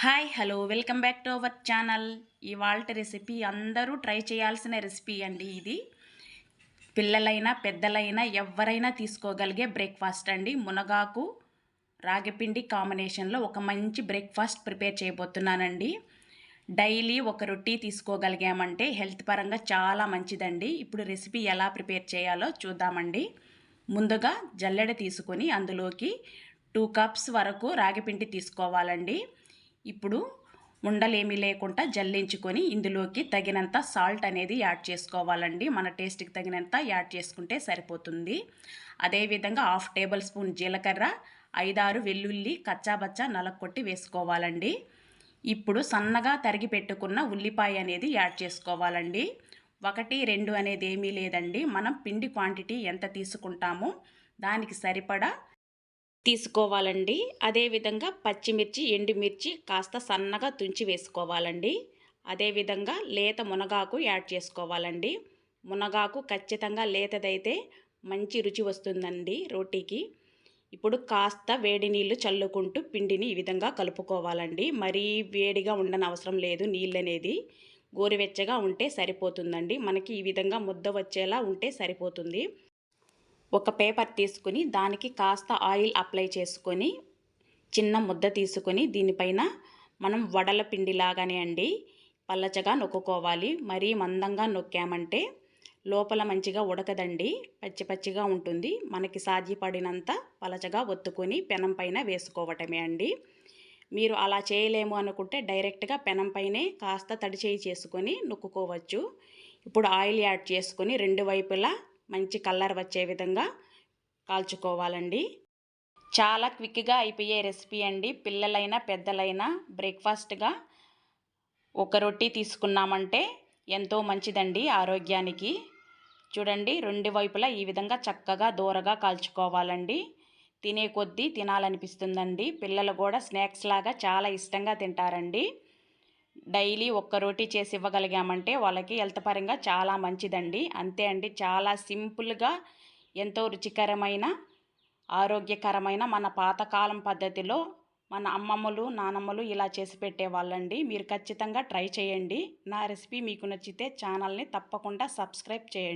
Hi hello. Welcome back to our channel. ఇవాళ recipe అందరూ try చేయాల్సిన రెసిపీ అండి ఇది. పిల్లలైనా పెద్దలైనా ఎవరైనా తీసుకోగలిగే బ్రేక్ఫాస్ట్ అండి. మునగాకు రాగిపిండి కాంబినేషన్లో ఒక మంచి బ్రేక్ఫాస్ట్ ప్రిపేర్ చేయబోతున్నానండి. డైలీ ఒక రొట్టి తీసుకోగలిగామంటే హెల్త్ పరంగా చాలా మంచిదండి. ఇప్పుడు రెసిపీ ఎలా ప్రిపేర్ చేయాలో చూద్దామండి. ముందుగా జల్లెడ తీసుకొని అందులోకి టూ కప్స్ వరకు రాగిపిండి తీసుకోవాలండి. ఇప్పుడు ఉండలేమీ లేకుండా జల్లించుకొని ఇందులోకి తగినంత సాల్ట్ అనేది యాడ్ చేసుకోవాలండి. మన టేస్ట్కి తగినంత యాడ్ చేసుకుంటే సరిపోతుంది. అదేవిధంగా హాఫ్ టేబుల్ స్పూన్ జీలకర్ర ఐదారు వెల్లుల్లి కచ్చాబచ్చా నలకొట్టి వేసుకోవాలండి. ఇప్పుడు సన్నగా తరిగి పెట్టుకున్న ఉల్లిపాయ అనేది యాడ్ చేసుకోవాలండి. ఒకటి రెండు అనేది ఏమీ లేదండి. మనం పిండి క్వాంటిటీ ఎంత తీసుకుంటామో దానికి సరిపడా తీసుకోవాలండి. అదేవిధంగా పచ్చిమిర్చి ఎండుమిర్చి కాస్త సన్నగా తుంచి వేసుకోవాలండి. అదేవిధంగా లేత మునగాకు యాడ్ చేసుకోవాలండి. మునగాకు ఖచ్చితంగా లేతదైతే మంచి రుచి వస్తుందండి రోటీకి. ఇప్పుడు కాస్త వేడి నీళ్ళు చల్లుకుంటూ పిండిని ఈ విధంగా కలుపుకోవాలండి. మరీ వేడిగా ఉండని అవసరం లేదు నీళ్ళు అనేది గోరువెచ్చగా ఉంటే సరిపోతుందండి. మనకి ఈ విధంగా ముద్ద వచ్చేలా ఉంటే సరిపోతుంది. ఒక పేపర్ తీసుకుని దానికి కాస్త ఆయిల్ అప్లై చేసుకొని చిన్న ముద్ద తీసుకొని దీనిపైన మనం వడల పిండిలాగానే అండి పల్లచగా నొక్కుకోవాలి. మరీ మందంగా నొక్కామంటే లోపల మంచిగా ఉడకదండి పచ్చి పచ్చిగా ఉంటుంది. మనకి సాధ్యపడినంత పలచగా ఒత్తుకొని పెనం పైన వేసుకోవటమే అండి. మీరు అలా చేయలేము అనుకుంటే డైరెక్ట్గా పెనం పైనే కాస్త తడిచేయి చేసుకొని నొక్కుకోవచ్చు. ఇప్పుడు ఆయిల్ యాడ్ చేసుకొని రెండు వైపులా మంచి కలర్ వచ్చే విధంగా కాల్చుకోవాలండి. చాలా క్విక్గా అయిపోయే రెసిపీ అండి. పిల్లలైనా పెద్దలైనా బ్రేక్ఫాస్ట్గా ఒక రొట్టి తీసుకున్నామంటే ఎంతో మంచిదండి ఆరోగ్యానికి. చూడండి రెండు వైపులా ఈ విధంగా చక్కగా దూరగా కాల్చుకోవాలండి. తినే కొద్దీ తినాలనిపిస్తుందండి. పిల్లలు కూడా స్నాక్స్ లాగా చాలా ఇష్టంగా తింటారండి. డైలీ ఒక్క రోటీ చేసి ఇవ్వగలిగామంటే వాళ్ళకి హెల్త్ పరంగా చాలా మంచిదండి. అంతే అండి చాలా సింపుల్గా ఎంతో రుచికరమైన ఆరోగ్యకరమైన మన పాతకాలం పద్ధతిలో మన అమ్మమ్మలు నానమ్మలు ఇలా చేసి పెట్టేవాళ్ళండి. మీరు ఖచ్చితంగా ట్రై చేయండి. నా రెసిపీ మీకు నచ్చితే ఛానల్ని తప్పకుండా సబ్స్క్రైబ్ చేయండి.